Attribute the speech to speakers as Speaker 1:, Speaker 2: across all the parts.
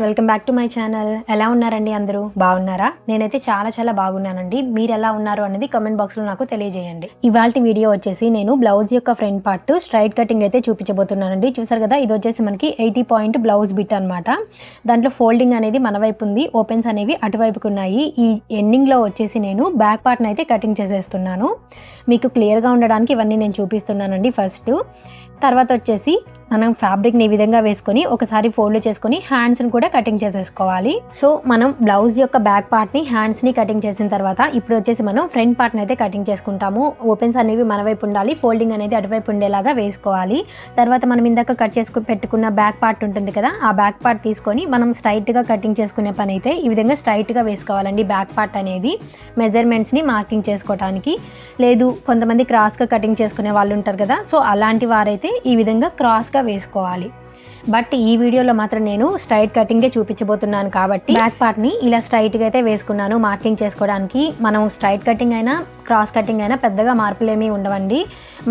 Speaker 1: Friends welcome back to my channel. ఎలా ఉన్నారండి అందరూ? బాగున్నారా? నేనైతే చాలా చాలా బాగున్నానండి. మీరు ఎలా ఉన్నారు అనేది కమెంట్ బాక్స్లో నాకు తెలియజేయండి. ఇవాళ వీడియో వచ్చేసి నేను బ్లౌజ్ యొక్క ఫ్రంట్ పార్ట్ స్ట్రైట్ కటింగ్ అయితే చూపించబోతున్నానండి. చూసారు కదా ఇది వచ్చేసి మనకి ఎయిటీ పాయింట్ బ్లౌజ్ బిట్ అనమాట దాంట్లో ఫోల్డింగ్ అనేది మన వైపు ఉంది. ఓపెన్స్ అనేవి అటువైపుకు ఉన్నాయి. ఈ ఎండింగ్లో వచ్చేసి నేను బ్యాక్ పార్ట్ని అయితే కటింగ్ చేసేస్తున్నాను. మీకు క్లియర్గా ఉండడానికి ఇవన్నీ నేను చూపిస్తున్నానండి ఫస్ట్ తర్వాత వచ్చేసి మనం ఫ్యాబ్రిక్ని ఈ విధంగా వేసుకొని ఒకసారి ఫోల్డ్ చేసుకొని హ్యాండ్స్ని కూడా కటింగ్ చేసేసుకోవాలి. సో మనం బ్లౌజ్ యొక్క బ్యాక్ పార్ట్ని హ్యాండ్స్ని కటింగ్ చేసిన తర్వాత ఇప్పుడు వచ్చేసి మనం ఫ్రంట్ పార్ట్ని అయితే కటింగ్ చేసుకుంటాము. ఓపెన్స్ అనేవి మన వైపు ఉండాలి ఫోల్డింగ్ అనేది అటువైపు ఉండేలాగా వేసుకోవాలి. తర్వాత మనం ఇందాక కట్ చేసుకుని పెట్టుకున్న బ్యాక్ పార్ట్ ఉంటుంది కదా ఆ బ్యాక్ పార్ట్ తీసుకొని మనం స్ట్రైట్గా కటింగ్ చేసుకునే పని అయితే ఈ విధంగా స్ట్రైట్గా వేసుకోవాలండి బ్యాక్ పార్ట్ అనేది మెజర్మెంట్స్ని మార్కింగ్ చేసుకోవడానికి లేదు కొంతమంది క్రాస్గా కటింగ్ చేసుకునే వాళ్ళు ఉంటారు కదా సో అలాంటి వారైతే ఈ విధంగా క్రాస్గా వేసుకోవాలి. బట్ ఈ వీడియోలో మాత్రం నేను స్ట్రైట్ కటింగే చూపించబోతున్నాను కాబట్టి బ్యాక్ పార్ట్ని ఇలా స్ట్రైట్గా అయితే వేసుకున్నాను. మార్కింగ్ చేసుకోవడానికి మనం స్ట్రైట్ కటింగ్ అయినా క్రాస్ కటింగ్ అయినా పెద్దగా మార్పులు ఏమీ ఉండవండి.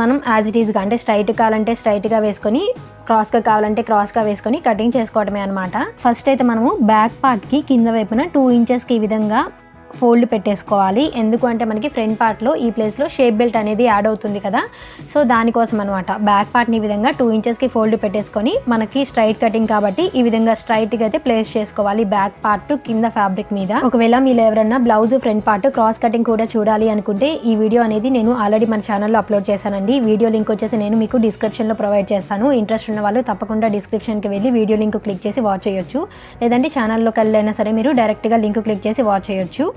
Speaker 1: మనం యాజ్ ఇట్ ఈజ్గా అంటే స్ట్రైట్ కావాలంటే స్ట్రైట్గా వేసుకొని క్రాస్గా కావాలంటే క్రాస్గా వేసుకొని కటింగ్ చేసుకోవడమే అనమాట ఫస్ట్ అయితే మనము బ్యాక్ పార్ట్కి కింద వైపున టూ ఇంచెస్కి ఈ విధంగా ఫోల్డ్ పెట్టేసుకోవాలి. ఎందుకంటే మనకి ఫ్రంట్ పార్ట్లో ఈ ప్లేస్లో షేప్ బెల్ట్ అనేది యాడ్ అవుతుంది కదా. సో దానికోసం అనమాట బ్యాక్ పార్ట్ని ఈ విధంగా టూ ఇంచెస్కి ఫోల్డ్ పెట్టేసుకొని మనకి స్ట్రైట్ కటింగ్ కాబట్టి ఈ విధంగా స్ట్రైట్గా అయితే ప్లేస్ చేసుకోవాలి బ్యాక్ పార్ట్ కింద ఫ్యాబ్రిక్ మీద. ఒకవేళ మీరు ఎవరన్నా blouse front part cross cutting కూడా చూడాలి అనుకుంటే ఈ వీడియో అనేది నేను ఆల్రెడీ మన ఛానల్లో అప్లోడ్ చేశానండి. వీడియో లింక్ వచ్చేసి నేను మీకు డిస్క్రిప్షన్లో ప్రొవైడ్ చేస్తాను. ఇంట్రెస్ట్ ఉన్న వాళ్ళు తప్పకుండా డిస్క్రిప్షన్కి వెళ్ళి వీడియో లింక్ క్లిక్ చేసి వాచ్ చేయొచ్చు. లేదంటే ఛానల్లోకి వెళ్ళైనా సరే మీరు డైరెక్ట్గా లింక్ క్లిక్ చేసి వాచ్ చేయొచ్చు.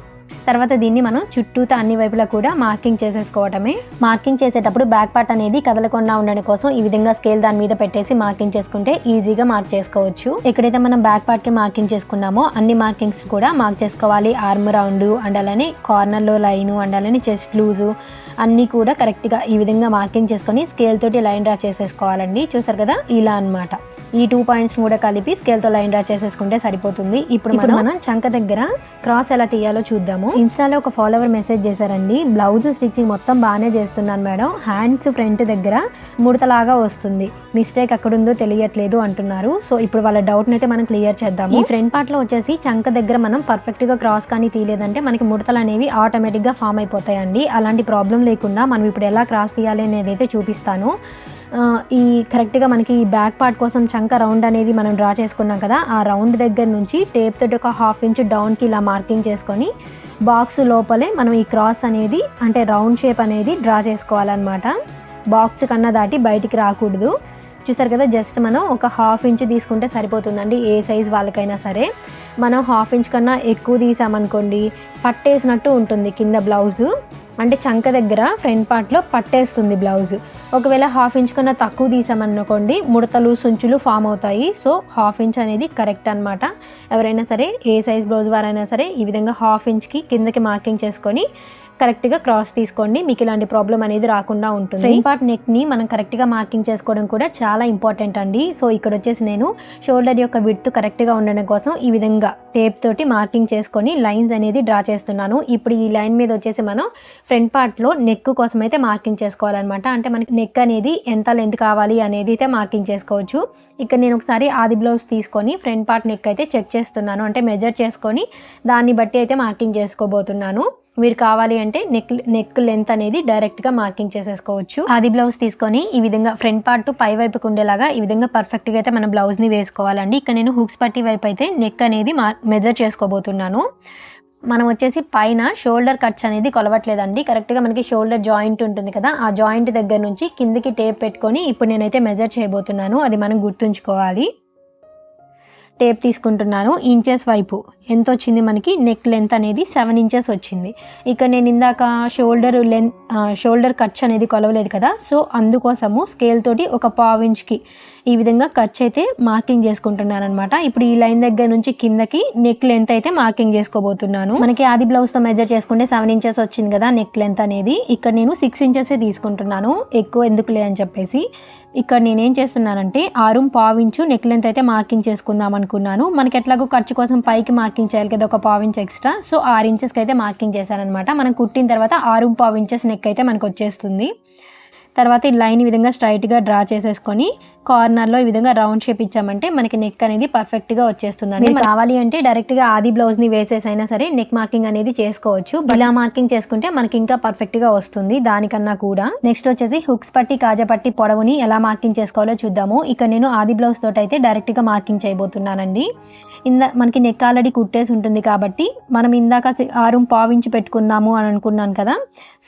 Speaker 1: తర్వాత దీన్ని మనం చుట్టూతా అన్ని వైపులా కూడా మార్కింగ్ చేసేసుకోవటమే. మార్కింగ్ చేసేటప్పుడు బ్యాక్ పార్ట్ అనేది కదలకుండా ఉండడం కోసం ఈ విధంగా స్కేల్ దాని మీద పెట్టేసి మార్కింగ్ చేసుకుంటే ఈజీగా మార్క్ చేసుకోవచ్చు. ఎక్కడైతే మనం బ్యాక్ పార్ట్కి మార్కింగ్ చేసుకున్నామో అన్ని మార్కింగ్స్ కూడా మార్క్ చేసుకోవాలి. ఆర్మ్ రౌండ్ అండ్ అలానే కార్నర్లో లైన్ అండ్ అలానే చెస్ట్ లూజు అన్నీ కూడా కరెక్ట్గా ఈ విధంగా మార్కింగ్ చేసుకొని స్కేల్ తోటి లైన్ డ్రా చేసేసుకోవాలండి. చూసారు కదా? ఇలా అన్నమాట. ఈ టూ పాయింట్స్ కూడా కలిపి స్కేల్తో లైన్ డ్రా చేసేసుకుంటే సరిపోతుంది. ఇప్పుడు ఇప్పుడు మనం చంక దగ్గర క్రాస్ ఎలా తీయాలో చూద్దాము. ఇన్స్టాలో ఒక ఫాలోవర్ మెసేజ్ చేశారండి. బ్లౌజ్ స్టిచ్చింగ్ మొత్తం బాగానే చేస్తున్నాను మేడం. హ్యాండ్స్ ఫ్రంట్ దగ్గర ముడతలాగా వస్తుంది. మిస్టేక్ ఎక్కడుందో తెలియట్లేదు అంటున్నారు. సో ఇప్పుడు వాళ్ళ డౌట్ని అయితే మనం క్లియర్ చేద్దాము. ఈ ఫ్రంట్ పార్ట్లో వచ్చేసి చంక దగ్గర మనం పర్ఫెక్ట్గా క్రాస్ కానీ తీయలేదంటే మనకి ముడతలు అనేవి ఆటోమేటిక్గా ఫామ్ అయిపోతాయండి. అలాంటి ప్రాబ్లం లేకుండా మనం ఇప్పుడు ఎలా క్రాస్ తీయాలి అనేది అయితే చూపిస్తాను. ఈ కరెక్ట్గా మనకి ఈ బ్యాక్ పార్ట్ కోసం చంక రౌండ్ అనేది మనం డ్రా చేసుకున్నాం కదా ఆ రౌండ్ దగ్గర నుంచి టేప్ తోటి ఒక హాఫ్ ఇంచ్ డౌన్కి ఇలా మార్కింగ్ చేసుకొని బాక్స్ లోపలే మనం ఈ క్రాస్ అనేది అంటే రౌండ్ షేప్ అనేది డ్రా చేసుకోవాలన్నమాట. బాక్స్ కన్నా దాటి బయటికి రాకూడదు. చూసారు కదా జస్ట్ మనం ఒక హాఫ్ ఇంచ్ తీసుకుంటే సరిపోతుందండి ఏ సైజ్ వాళ్ళకైనా సరే. మనం హాఫ్ ఇంచ్ కన్నా ఎక్కువ తీసామనుకోండి పట్టేసినట్టు ఉంటుంది కింద బ్లౌజు అంటే చంక దగ్గర ఫ్రంట్ పార్ట్లో పట్టేస్తుంది బ్లౌజ్. ఒకవేళ హాఫ్ ఇంచ్ కన్నా తక్కువ తీసామనుకోండి ముడతలు సుంచులు ఫామ్ అవుతాయి. సో హాఫ్ ఇంచ్ అనేది కరెక్ట్ అనమాట ఎవరైనా సరే ఏ సైజ్ బ్లౌజ్ వారైనా సరే ఈ విధంగా హాఫ్ ఇంచ్కి కిందకి మార్కింగ్ చేసుకొని కరెక్ట్గా క్రాస్ తీసుకోండి. మీకు ఇలాంటి ప్రాబ్లం అనేది రాకుండా ఉంటుంది. ఫ్రంట్ పార్ట్ నెక్ని మనం కరెక్ట్గా మార్కింగ్ చేసుకోవడం కూడా చాలా ఇంపార్టెంట్ అండి. సో ఇక్కడ వచ్చేసి నేను షోల్డర్ యొక్క విడ్త్ కరెక్ట్గా ఉండడం కోసం ఈ విధంగా టేప్ తోటి మార్కింగ్ చేసుకొని లైన్స్ అనేది డ్రా చేస్తున్నాను. ఇప్పుడు ఈ లైన్ మీద వచ్చేసి మనం ఫ్రంట్ పార్ట్లో నెక్ కోసం అయితే మార్కింగ్ చేసుకోవాలన్నమాట. అంటే మనకి నెక్ అనేది ఎంత లెంత్ కావాలి అనేది అయితే మార్కింగ్ చేసుకోవచ్చు. ఇక్కడ నేను ఒకసారి ఆది బ్లౌజ్ తీసుకొని ఫ్రంట్ పార్ట్ నెక్ అయితే చెక్ చేస్తున్నాను. అంటే మెజర్ చేసుకొని దాన్ని బట్టి అయితే మార్కింగ్ చేసుకోబోతున్నాను. మీరు కావాలి అంటే నెక్ నెక్ లెంత్ అనేది డైరెక్ట్గా మార్కింగ్ చేసేసుకోవచ్చు. అది బ్లౌజ్ తీసుకొని ఈ విధంగా ఫ్రంట్ పార్ట్ పై వైపుకు ఉండేలాగా ఈ విధంగా పర్ఫెక్ట్గా అయితే మన బ్లౌజ్ని వేసుకోవాలండి. ఇక్కడ నేను హుక్స్ పట్టి వైపు అయితే నెక్ అనేది మా మెజర్ చేసుకోబోతున్నాను. మనం వచ్చేసి పైన షోల్డర్ కట్స్ అనేది కొలవట్లేదండి. కరెక్ట్గా మనకి షోల్డర్ జాయింట్ ఉంటుంది కదా ఆ జాయింట్ దగ్గర నుంచి కిందికి టేప్ పెట్టుకొని ఇప్పుడు నేనైతే మెజర్ చేయబోతున్నాను. అది మనం గుర్తుంచుకోవాలి. టేప్ తీసుకుంటున్నాను ఇంచెస్ వైపు. ఎంత వచ్చింది మనకి? నెక్ లెంత్ అనేది సెవెన్ ఇంచెస్ వచ్చింది. ఇక్కడ నేను ఇందాక షోల్డర్ లెంత్ షోల్డర్ కట్స్ అనేది కొలవలేదు కదా? సో అందుకోసము స్కేల్ తోటి ఒక పావు ఇంచ్కి ఈ విధంగా కచ్ అయితే మార్కింగ్ చేసుకుంటున్నాను అనమాట ఇప్పుడు ఈ లైన్ దగ్గర నుంచి కిందకి నెక్ లెంత్ అయితే మార్కింగ్ చేసుకోబోతున్నాను. మనకి ఆది బ్లౌజ్తో మెజర్ చేసుకుంటే సెవెన్ ఇంచెస్ వచ్చింది కదా నెక్ లెంత్ అనేది. ఇక్కడ నేను సిక్స్ ఇంచెస్ తీసుకుంటున్నాను. ఎక్కువ ఎందుకులే అని చెప్పేసి. ఇక్కడ నేనేం చేస్తున్నానంటే ఆరు పావించు నెక్ లెంత్ అయితే మార్కింగ్ చేసుకుందాం అనుకున్నాను. మనకి ఎట్లాగో ఖర్చు కోసం పైకి మార్కింగ్ చేయాలి కదా ఒక పావు ఇంచ్ ఎక్స్ట్రా. సో ఆరు ఇంచెస్కి అయితే మార్కింగ్ చేశానమాట మనం కుట్టిన తర్వాత ఆరు పావు ఇంచెస్ నెక్ అయితే మనకు వచ్చేస్తుంది. తర్వాత ఈ లైన్ ఈ విధంగా స్ట్రైట్గా డ్రా చేసేసుకొని కార్నర్లో ఈ విధంగా రౌండ్ షేప్ ఇచ్చామంటే మనకి నెక్ అనేది పర్ఫెక్ట్గా వచ్చేస్తుందండి. మీరు కావాలి అంటే డైరెక్ట్గా ఆది బ్లౌజ్ని వేసేసైనా సరే నెక్ మార్కింగ్ అనేది చేసుకోవచ్చు. ఇలా మార్కింగ్ చేసుకుంటే మనకి ఇంకా పర్ఫెక్ట్గా వస్తుంది దానికన్నా కూడా. నెక్స్ట్ వచ్చేసి హుక్స్ పట్టి కాజా పట్టి పొడవుని ఎలా మార్కింగ్ చేసుకోవాలో చూద్దాము. ఇక్కడ నేను ఆది బ్లౌజ్ తోటి అయితే డైరెక్ట్గా మార్కింగ్ చేయబోతున్నానండి. ఇందా మనకి నెక్ ఆల్రెడీ కుట్టేసి ఉంటుంది కాబట్టి మనం ఇందాక ఆరు పావించి పెట్టుకుందాము అని అనుకున్నాను కదా.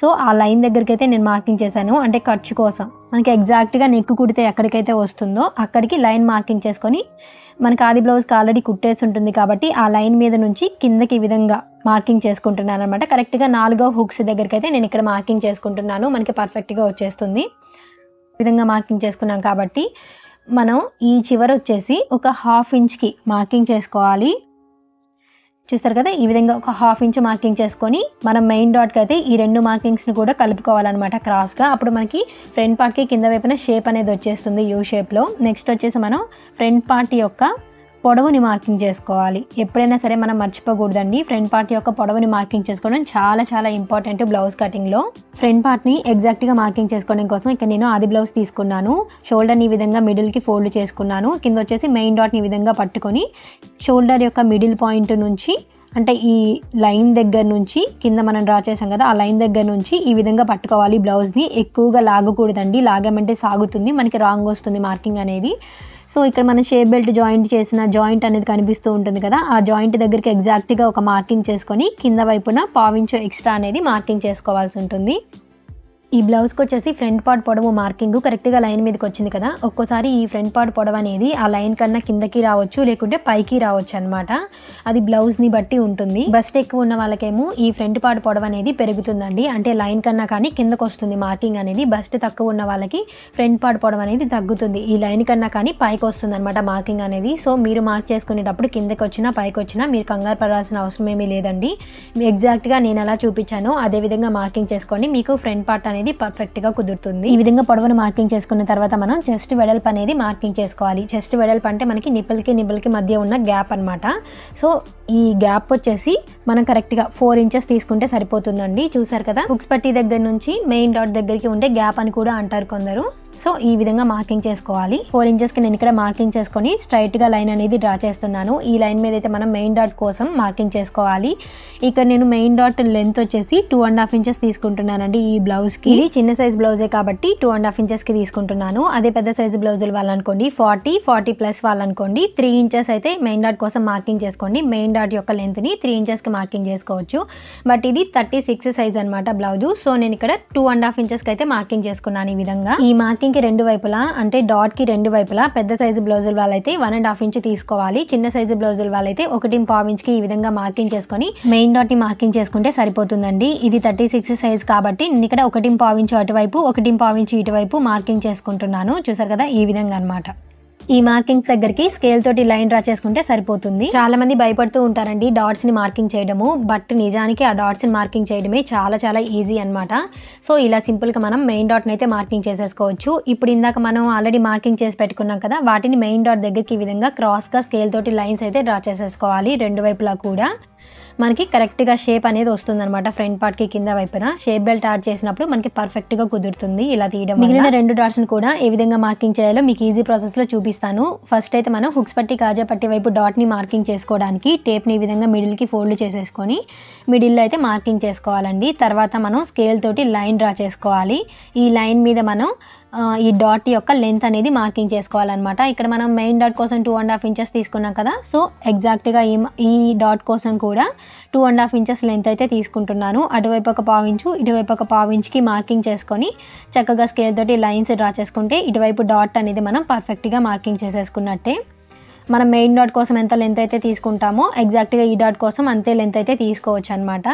Speaker 1: సో ఆ లైన్ దగ్గరికి అయితే నేను మార్కింగ్ చేశాను. అంటే ఖర్చు కోసం. మనకి ఎగ్జాక్ట్గా నెక్ కుడితే ఎక్కడికైతే వస్తుందో అక్కడికి లైన్ మార్కింగ్ చేసుకొని మనకి ఆది బ్లౌజ్కి ఆల్రెడీ కుట్టేసి ఉంటుంది కాబట్టి ఆ లైన్ మీద నుంచి కిందకి ఈ విధంగా మార్కింగ్ చేసుకుంటున్నాను అనమాట కరెక్ట్గా నాలుగో హుక్స్ దగ్గరికి అయితే నేను ఇక్కడ మార్కింగ్ చేసుకుంటున్నాను. మనకి పర్ఫెక్ట్గా వచ్చేస్తుంది. విధంగా మార్కింగ్ చేసుకున్నాం కాబట్టి మనం ఈ చివర వచ్చేసి ఒక హాఫ్ ఇంచ్కి మార్కింగ్ చేసుకోవాలి. చూస్తారు కదా ఈ విధంగా ఒక హాఫ్ ఇంచ్ మార్కింగ్ చేసుకొని మనం మెయిన్ డాట్కి అయితే ఈ రెండు మార్కింగ్స్ని కూడా కలుపుకోవాలన్నమాట క్రాస్గా అప్పుడు మనకి ఫ్రంట్ పార్ట్కి కింద వైపున షేప్ అనేది వచ్చేస్తుంది యూ షేప్లో నెక్స్ట్ వచ్చేసి మనం ఫ్రంట్ పార్ట్ యొక్క పొడవుని మార్కింగ్ చేసుకోవాలి. ఎప్పుడైనా సరే మనం మర్చిపోకూడదండి. ఫ్రంట్ పార్ట్ యొక్క పొడవుని మార్కింగ్ చేసుకోవడం చాలా చాలా ఇంపార్టెంట్ బ్లౌజ్ కటింగ్లో. ఫ్రంట్ పార్ట్ని ఎగ్జాక్ట్గా మార్కింగ్ చేసుకోవడం కోసం ఇక్కడ నేను ఆది బ్లౌజ్ తీసుకున్నాను. షోల్డర్ని ఈ విధంగా మిడిల్కి ఫోల్డ్ చేసుకున్నాను. కింద వచ్చేసి మెయిన్ డాట్ని ఈ విధంగా పట్టుకొని షోల్డర్ యొక్క మిడిల్ పాయింట్ నుంచి అంటే ఈ లైన్ దగ్గర నుంచి కింద మనం డ్రా చేసాం కదా ఆ లైన్ దగ్గర నుంచి ఈ విధంగా పట్టుకోవాలి బ్లౌజ్ని. ఎక్కువగా లాగకూడదండి. లాగామంటే సాగుతుంది. మనకి రాంగ్ వస్తుంది మార్కింగ్ అనేది. సో ఇక్కడ మనం షేప్ బెల్ట్ జాయింట్ చేసిన జాయింట్ అనేది కనిపిస్తూ ఉంటుంది కదా. ఆ జాయింట్ దగ్గరికి ఎగ్జాక్ట్గా ఒక మార్కింగ్ చేసుకొని కింద వైపున పావించో ఎక్స్ట్రా అనేది మార్కింగ్ చేసుకోవాల్సి ఉంటుంది. ఈ బ్లౌజ్కి వచ్చేసి ఫ్రంట్ పార్ట్ పొడవు మార్కింగ్ కరెక్ట్గా లైన్ మీదకి వచ్చింది కదా ఒక్కోసారి ఈ ఫ్రంట్ పార్ట్ పొడవు అనేది ఆ లైన్ కన్నా కిందకి రావచ్చు లేకుంటే పైకి రావచ్చు అనమాట అది బ్లౌజ్ని బట్టి ఉంటుంది. బస్ట్ ఎక్కువ ఉన్న వాళ్ళకేమో ఈ ఫ్రంట్ పార్ట్ పొడవు అనేది పెరుగుతుందండి. అంటే లైన్ కన్నా కానీ కిందకు వస్తుంది మార్కింగ్ అనేది. బస్ట్ తక్కువ ఉన్న వాళ్ళకి ఫ్రంట్ పార్ట్ పొడవు అనేది తగ్గుతుంది. ఈ లైన్ కన్నా కానీ పైకి వస్తుంది అనమాట మార్కింగ్ అనేది. సో మీరు మార్క్ చేసుకునేటప్పుడు కిందకి వచ్చినా పైకి వచ్చినా మీరు కంగారు పడాల్సిన అవసరం ఏమీ లేదండి. ఎగ్జాక్ట్గా నేను ఎలా చూపించానో అదే విధంగా మార్కింగ్ చేసుకోండి. మీకు ఫ్రంట్ పార్ట్ అనేది పర్ఫెక్ట్గా కుదురుతుంది. ఈ విధంగా పొడవును మార్కింగ్ చేసుకున్న తర్వాత మనం చెస్ట్ వెడల్పు అనేది మార్కింగ్ చేసుకోవాలి. చెస్ట్ వెడల్పు అంటే మనకి నిప్పులకి నిప్పులకి మధ్య ఉన్న గ్యాప్ అన్నమాట. సో ఈ గ్యాప్ వచ్చేసి మనం కరెక్ట్గా ఫోర్ ఇంచెస్ తీసుకుంటే సరిపోతుందండి. చూసారు కదా? బుక్స్ పట్టి దగ్గర నుంచి మెయిన్ డాట్ దగ్గరికి ఉండే గ్యాప్ అని కూడా అంటారు కొందరు. సో ఈ విధంగా మార్కింగ్ చేసుకోవాలి. ఫోర్ ఇంచెస్కి నేను ఇక్కడ మార్కింగ్ చేసుకొని స్ట్రైట్గా లైన్ అనేది డ్రా చేస్తున్నాను. ఈ లైన్ మీద అయితే మనం మెయిన్ డాట్ కోసం మార్కింగ్ చేసుకోవాలి. ఇక్కడ నేను మెయిన్ డాట్ లెంత్ వచ్చేసి టూ అండ్ హాఫ్ ఇంచెస్ తీసుకుంటున్నానండి ఈ బ్లౌజ్కి ఇది చిన్న సైజ్ బ్లౌజే కాబట్టి టూ అండ్ హాఫ్ ఇంచెస్కి తీసుకుంటున్నాను. అదే పెద్ద సైజు బ్లౌజులు వాళ్ళనుకోండి ఫార్టీ ఫార్టీ ప్లస్ వాళ్ళనుకోండి త్రీ ఇంచెస్ అయితే మెయిన్ డాట్ కోసం మార్కింగ్ చేసుకోండి. మెయిన్ డాట్ యొక్క లెంత్ని త్రీ ఇంచెస్కి మార్కింగ్ చేసుకోవచ్చు. బట్ ఇది థర్టీ సిక్స్ సైజ్ అనమాట బ్లౌజు సో నేను ఇక్కడ టూ అండ్ హాఫ్ ఇంచెస్కి అయితే మార్కింగ్ చేసుకున్నాను ఈ విధంగా. ఈ మార్కింగ్కి రెండు వైపులా అంటే డాట్కి రెండు వైపులా పెద్ద సైజు బ్లౌజుల వాళ్ళైతే వన్ అండ్ హాఫ్ ఇంచ్ తీసుకోవాలి. చిన్న సైజు బ్లౌజుల వాళ్ళైతే ఒకటి పావు ఇంచ్కి ఈ విధంగా మార్కింగ్ చేసుకొని మెయిన్ డాట్ని మార్కింగ్ చేసుకుంటే సరిపోతుందండి. ఇది థర్టీ సిక్స్ సైజ్ కాబట్టి నేను ఇక్కడ ఒకటి పావు ఇంచ్ అటువైపు ఒకటి పావు ఇంచు ఇటువైపు మార్కింగ్ చేసుకుంటున్నాను. చూసారు కదా? ఈ విధంగా అన్నమాట. ఈ మార్కింగ్స్ దగ్గరికి స్కేల్ తోటి లైన్ డ్రా చేసుకుంటే సరిపోతుంది. చాలా మంది భయపడుతూ ఉంటారండి డాట్స్ని మార్కింగ్ చేయడము. బట్ నిజానికి ఆ డాట్స్ని మార్కింగ్ చేయడమే చాలా చాలా ఈజీ అన్నమాట. సో ఇలా సింపుల్గా మనం మెయిన్ డాట్ అయితే మార్కింగ్ చేసేసుకోవచ్చు. ఇప్పుడు ఇందాక మనం ఆల్రెడీ మార్కింగ్ చేసి పెట్టుకున్నాం కదా వాటిని మెయిన్ డాట్ దగ్గరికి ఈ విధంగా క్రాస్గా స్కేల్ తోటి లైన్స్ అయితే డ్రా చేసేసుకోవాలి రెండు వైపులా కూడా. మనకి కరెక్ట్గా షేప్ అనేది వస్తుంది అనమాట ఫ్రంట్ పార్ట్కి కింద వైపున. షేప్ బెల్ట్ యాడ్ చేసినప్పుడు మనకి పర్ఫెక్ట్గా కుదురుతుంది ఇలా తీయడం మిగిలిన రెండు డాట్స్ని కూడా ఏ విధంగా మార్కింగ్ చేయాలో మీకు ఈజీ ప్రాసెస్లో చూపిస్తాను. ఫస్ట్ అయితే మనం హుక్స్ పట్టి కాజా పట్టి వైపు డాట్ని మార్కింగ్ చేసుకోవడానికి టేప్ని ఈ విధంగా మిడిల్కి ఫోల్డ్ చేసేసుకొని మిడిల్లో అయితే మార్కింగ్ చేసుకోవాలండి. తర్వాత మనం స్కేల్ తోటి లైన్ డ్రా చేసుకోవాలి. ఈ లైన్ మీద మనం ఈ డాట్ యొక్క లెంత్ అనేది మార్కింగ్ చేసుకోవాలన్నమాట. ఇక్కడ మనం మెయిన్ డాట్ కోసం టూ అండ్ హాఫ్ ఇంచెస్ తీసుకున్నాం కదా. సో ఎగ్జాక్ట్గా ఈ ఈ డాట్ కోసం కూడా two and half inches length అయితే తీసుకుంటున్నాను. అటువైపు ఒక పావు ఇంచు ఇటువైపు ఒక పావు ఇంచుకి మార్కింగ్ చేసుకొని చక్కగా స్కేల్ తోటి లైన్స్ డ్రా చేసుకుంటే ఇటువైపు డాట్ అనేది మనం పర్ఫెక్ట్గా మార్కింగ్ చేసేసుకున్నట్టే. మనం మెయిన్ డాట్ కోసం ఎంత లెంత్ అయితే తీసుకుంటామో ఎగ్జాక్ట్గా ఈ డాట్ కోసం అంతే లెంత్ అయితే తీసుకోవచ్చు అనమాట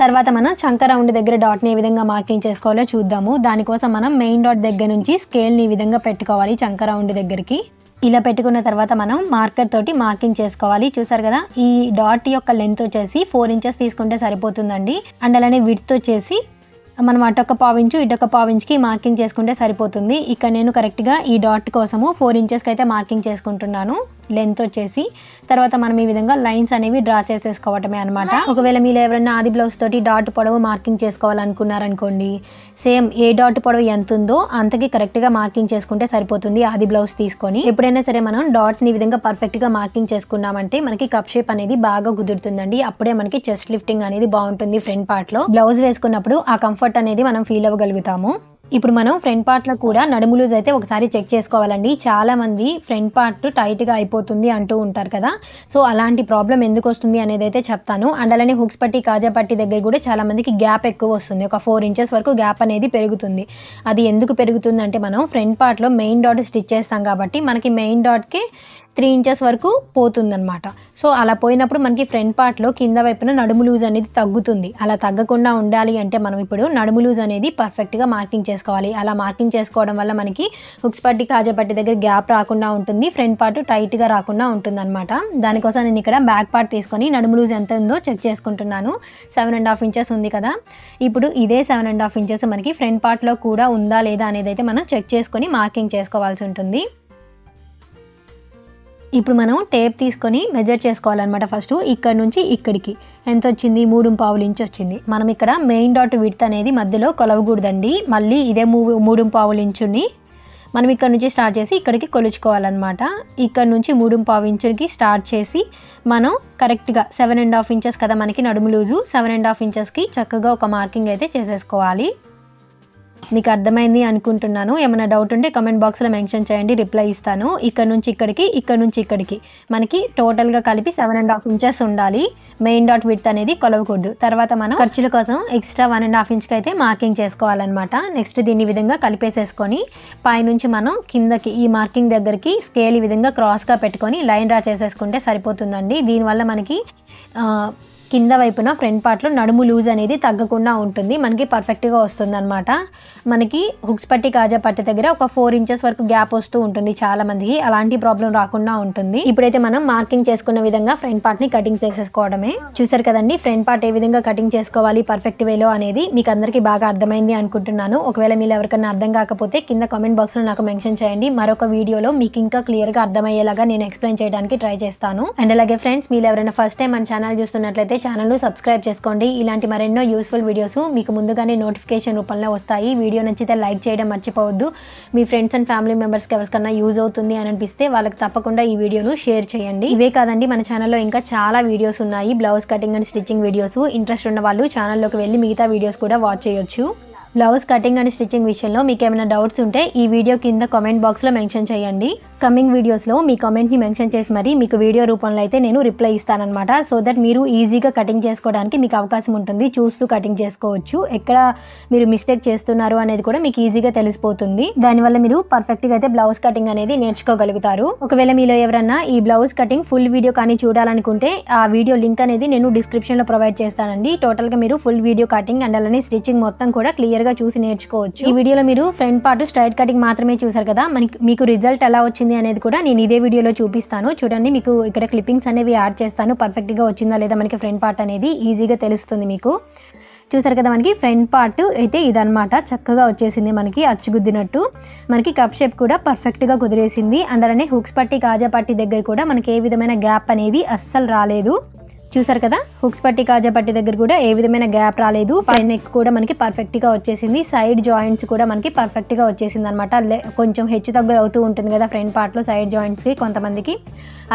Speaker 1: తర్వాత మనం చంక రౌండ్ దగ్గర డాట్ని ఏ విధంగా మార్కింగ్ చేసుకోవాలో చూద్దాము. దానికోసం మనం మెయిన్ డాట్ దగ్గర నుంచి స్కేల్ని ఈ విధంగా పెట్టుకోవాలి చంక రౌండ్ దగ్గరికి? ఇలా పెట్టుకున్న తర్వాత మనం మార్కర్ తోటి మార్కింగ్ చేసుకోవాలి. చూసారు కదా ఈ డాట్ యొక్క లెంత్ వచ్చేసి ఫోర్ ఇంచెస్ తీసుకుంటే సరిపోతుందండి. అండ్ అలానే విడ్త్ వచ్చేసి మనం అటొక పావించు ఇటొక పావించుకి మార్కింగ్ చేసుకుంటే సరిపోతుంది. ఇక్కడ నేను కరెక్ట్గా ఈ డాట్ కోసము ఫోర్ ఇంచెస్కి అయితే మార్కింగ్ చేసుకుంటున్నాను. లెంత్ వచ్చేసి. తర్వాత మనం ఈ విధంగా లైన్స్ అనేవి డ్రా చేసేసుకోవటమే అనమాట ఒకవేళ మీరు ఎవరైనా ఆది బ్లౌజ్ తోటి డాట్ పొడవు మార్కింగ్ చేసుకోవాలనుకున్నారనుకోండి సేమ్ ఏ డాట్ పొడవు ఎంత ఉందో అంతకి కరెక్ట్గా మార్కింగ్ చేసుకుంటే సరిపోతుంది ఆది బ్లౌజ్ తీసుకొని. ఎప్పుడైనా సరే మనం డాట్స్ని ఈ విధంగా పర్ఫెక్ట్గా మార్కింగ్ చేసుకున్నామంటే మనకి కప్ షేప్ అనేది బాగా కుదురుతుందండి. అప్పుడే మనకి చెస్ట్ లిఫ్టింగ్ అనేది బాగుంటుంది ఫ్రంట్ పార్ట్లో బ్లౌజ్ వేసుకున్నప్పుడు ఆ కంఫర్ట్ అనేది మనం ఫీల్ అవ్వగలుగుతాము. ఇప్పుడు మనం ఫ్రంట్ పార్ట్లో కూడా నడుము లూజ్ అయితే ఒకసారి చెక్ చేసుకోవాలండి. చాలా మంది ఫ్రంట్ పార్ట్ టైట్గా అయిపోతుంది అంటూ ఉంటారు కదా. సో అలాంటి ప్రాబ్లం ఎందుకు వస్తుంది అనేది అయితే చెప్తాను. అండ్ అలానే హుక్స్ పట్టి కాజా పట్టి దగ్గర కూడా చాలామందికి గ్యాప్ ఎక్కువ వస్తుంది. ఒక ఫోర్ ఇంచెస్ వరకు గ్యాప్ అనేది పెరుగుతుంది. అది ఎందుకు పెరుగుతుంది అంటే మనం ఫ్రంట్ పార్ట్లో మెయిన్ డాట్ స్టిచ్ చేస్తాం కాబట్టి మనకి మెయిన్ డాట్కి త్రీ ఇంచెస్ వరకు పోతుందన్నమాట. సో అలా పోయినప్పుడు మనకి ఫ్రంట్ పార్ట్లో కింద వైపున నడుము లూజ్ అనేది తగ్గుతుంది. అలా తగ్గకుండా ఉండాలి అంటే మనం ఇప్పుడు నడుము లూజ్ అనేది పర్ఫెక్ట్గా మార్కింగ్ చేసుకోవాలి. అలా మార్కింగ్ చేసుకోవడం వల్ల మనకి హుక్స్ పట్టి కాజపట్టి దగ్గర గ్యాప్ రాకుండా ఉంటుంది. ఫ్రంట్ పార్ట్ టైట్గా రాకుండా ఉంటుంది అనమాట దానికోసం నేను ఇక్కడ బ్యాక్ పార్ట్ తీసుకొని నడుము లూజ్ ఎంత ఉందో చెక్ చేసుకుంటున్నాను. సెవెన్ అండ్ హాఫ్ ఇంచెస్ ఉంది కదా. ఇప్పుడు ఇదే సెవెన్ అండ్ హాఫ్ ఇంచెస్ మనకి ఫ్రంట్ పార్ట్లో కూడా ఉందా లేదా అనేది అయితే మనం చెక్ చేసుకొని మార్కింగ్ చేసుకోవాల్సి ఉంటుంది. ఇప్పుడు మనం టేప్ తీసుకొని మెజర్ చేసుకోవాలన్నమాట ఫస్ట్ ఇక్కడ నుంచి ఇక్కడికి. ఎంత వచ్చింది? మూడు పావులు ఇంచు వచ్చింది. మనం ఇక్కడ మెయిన్ డాట్ విడ్త్ అనేది మధ్యలో కొలవకూడదండి. మళ్ళీ ఇదే మూడు మూడు పావులు ఇంచుని మనం ఇక్కడ నుంచి స్టార్ట్ చేసి ఇక్కడికి కొలుచుకోవాలన్నమాట. ఇక్కడ నుంచి మూడు పావు ఇంచుకి స్టార్ట్ చేసి మనం కరెక్ట్గా సెవెన్ అండ్ హాఫ్ ఇంచెస్ కదా మనకి నడుము లూజు. సెవెన్ అండ్ హాఫ్ ఇంచెస్కి చక్కగా ఒక మార్కింగ్ అయితే చేసేసుకోవాలి. మీకు అర్థమైంది అనుకుంటున్నాను. ఏమైనా డౌట్ ఉంటే కమెంట్ బాక్స్లో మెన్షన్ చేయండి రిప్లై ఇస్తాను. ఇక్కడ నుంచి ఇక్కడికి ఇక్కడ నుంచి ఇక్కడికి. మనకి టోటల్గా కలిపి సెవెన్ అండ్ హాఫ్ ఇంచెస్ ఉండాలి. మెయిన్ డాట్ విడ్త్ అనేది కొలవకూడదు. తర్వాత మనం ఖర్చుల కోసం ఎక్స్ట్రా వన్ అండ్ హాఫ్ ఇంచ్కి అయితే మార్కింగ్ చేసుకోవాలన్నమాట. నెక్స్ట్ దీన్ని విధంగా కలిపేసేసుకొని పైనుంచి మనం కిందకి ఈ మార్కింగ్ దగ్గరికి స్కేల్ ఈ విధంగా క్రాస్గా పెట్టుకొని లైన్ డ్రా చేసేసుకుంటే సరిపోతుందండి. దీనివల్ల మనకి కింద వైపున ఫ్రంట్ పార్ట్లో నడుము లూజ్ అనేది తగ్గకుండా ఉంటుంది. మనకి పర్ఫెక్ట్గా వస్తుంది అనమాట మనకి హుక్స్ పట్టి కాజా పట్టి దగ్గర ఒక ఫోర్ ఇంచెస్ వరకు గ్యాప్ వస్తూ ఉంటుంది చాలా మందికి. అలాంటి ప్రాబ్లం రాకుండా ఉంటుంది. ఇప్పుడైతే మనం మార్కింగ్ చేసుకున్న విధంగా ఫ్రంట్ పార్ట్ని కటింగ్ చేసేసుకోవడమే. చూసారు కదండి ఫ్రంట్ పార్ట్ ఏ విధంగా కటింగ్ చేసుకోవాలి పర్ఫెక్ట్ వేలో అనేది మీకు అందరికీ బాగా అర్థమైంది అనుకుంటున్నాను. ఒకవేళ మీరు ఎవరికైనా అర్థం కాకపోతే కింద కామెంట్ బాక్స్లో నాకు మెన్షన్ చేయండి. మరొక వీడియోలో మీకు ఇంకా క్లియర్గా అర్థమయ్యేలాగా నేను ఎక్స్ప్లెయిన్ చేయడానికి ట్రై చేస్తాను. అండ్ అలాగే ఫ్రెండ్స్ మీరు ఎవరైనా ఫస్ట్ టైం మన ఛానల్ చూస్తున్నట్లయితే ఛానల్ను సబ్స్క్రైబ్ చేసుకోండి. ఇలాంటి మరెన్నో యూస్ఫుల్ వీడియోస్ మీకు ముందుగానే నోటిఫికేషన్ రూపంలో వస్తాయి. వీడియో నచ్చితే లైక్ చేయడం మర్చిపోవద్దు. మీ ఫ్రెండ్స్ అండ్ ఫ్యామిలీ మెంబర్స్కి ఎవరికన్నా యూజ్ అవుతుంది అని అనిపిస్తే వాళ్ళకి తప్పకుండా ఈ వీడియోను షేర్ చేయండి. ఇవే కాదండి మన ఛానల్లో ఇంకా చాలా వీడియోస్ ఉన్నాయి. Blouse cutting and stitching videos interest ఉన్న వాళ్ళు ఛానల్లోకి వెళ్ళి మిగతా వీడియోస్ కూడా వాచ్ చేయొచ్చు. బ్లౌజ్ కటింగ్ అండ్ స్టిచ్చింగ్ విషయంలో మీకు ఏమైనా డౌట్స్ ఉంటే ఈ వీడియో కింద కామెంట్ బాక్స్లో మెన్షన్ చేయండి. కమింగ్ వీడియోస్లో మీ కామెంట్ని మెన్షన్ చేసి మరి మీకు వీడియో రూపంలో అయితే నేను రిప్లై ఇస్తానమాట సో దట్ మీరు ఈజీగా కటింగ్ చేసుకోవడానికి మీకు అవకాశం ఉంటుంది. చూస్తూ కటింగ్ చేసుకోవచ్చు. ఎక్కడ మీరు మిస్టేక్ చేస్తున్నారు అనేది కూడా మీకు ఈజీగా తెలిసిపోతుంది. దానివల్ల మీరు పర్ఫెక్ట్గా అయితే బ్లౌజ్ కటింగ్ అనేది నేర్చుకోగలుగుతారు. ఒకవేళ మీలో ఎవరన్నా ఈ బ్లౌజ్ కటింగ్ ఫుల్ వీడియో కానీ చూడాలనుకుంటే ఆ వీడియో లింక్ అనేది నేను డిస్క్రిప్షన్లో ప్రొవైడ్ చేస్తానండి. టోటల్గా మీరు ఫుల్ వీడియో కటింగ్ అండ్ అలానే స్టిచ్చింగ్ మొత్తం కూడా క్లియర్ క్లియర్గా చూసి నేర్చుకోవచ్చు. ఈ వీడియోలో మీరు ఫ్రంట్ పార్ట్ స్ట్రైట్ కటింగ్ మాత్రమే చూసారు కదా మనకి మీకు రిజల్ట్ ఎలా వచ్చింది అనేది కూడా నేను ఇదే వీడియోలో చూపిస్తాను. చూడండి మీకు ఇక్కడ క్లిప్పింగ్స్ అనేవి యాడ్ చేస్తాను. పర్ఫెక్ట్గా వచ్చిందా లేదా మనకి ఫ్రంట్ పార్ట్ అనేది ఈజీగా తెలుస్తుంది మీకు. చూసారు కదా మనకి ఫ్రంట్ పార్ట్ అయితే ఇదనమాట చక్కగా వచ్చేసింది మనకి అచ్చుగుద్దినట్టు. మనకి కప్ షేప్ కూడా పర్ఫెక్ట్గా కుదిరేసింది. అండ్ అలానే హుక్స్ పట్టి కాజా పట్టి దగ్గర కూడా మనకి ఏ విధమైన గ్యాప్ అనేది అస్సలు రాలేదు. చూసారు కదా? హుక్స్ పట్టి కాజా పట్టి దగ్గర కూడా ఏ విధమైన గ్యాప్ రాలేదు. ఫ్రంట్ నెక్ కూడా మనకి పర్ఫెక్ట్గా వచ్చేసింది. సైడ్ జాయింట్స్ కూడా మనకి పర్ఫెక్ట్గా వచ్చేసింది అనమాట కొంచెం హెచ్చు తగ్గులు అవుతూ ఉంటుంది కదా ఫ్రంట్ పార్ట్లో సైడ్ జాయింట్స్కి కొంతమందికి.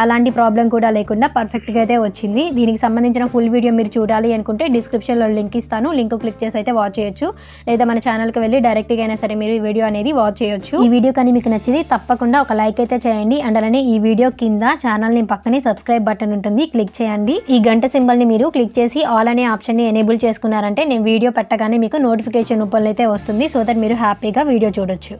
Speaker 1: అలాంటి ప్రాబ్లం కూడా లేకుండా పర్ఫెక్ట్గా అయితే వచ్చింది. దీనికి సంబంధించిన ఫుల్ వీడియో మీరు చూడాలి అనుకుంటే డిస్క్రిప్షన్లో లింక్ ఇస్తాను. లింక్ క్లిక్ చేసి అయితే వాచ్ చేయొచ్చు. లేదా మన ఛానల్కి వెళ్ళి డైరెక్ట్గా అయినా సరే మీరు ఈ వీడియో అనేది వాచ్ చేయొచ్చు. ఈ వీడియో కానీ మీకు నచ్చింది తప్పకుండా ఒక లైక్ అయితే చేయండి. అండ్ అలానే ఈ వీడియో కింద ఛానల్ని పక్కనే సబ్స్క్రైబ్ బటన్ ఉంటుంది. క్లిక్ చేయండి. ఈ గంట సింబల్ని మీరు క్లిక్ చేసి ఆల్ అనే ఆప్షన్ని ఎనేబుల్ చేసుకున్నారంటే నేను వీడియో పెట్టగానే మీకు నోటిఫికేషన్ రూపంలో అయితే వస్తుంది సో దట్ మీరు హ్యాపీగా వీడియో చూడొచ్చు.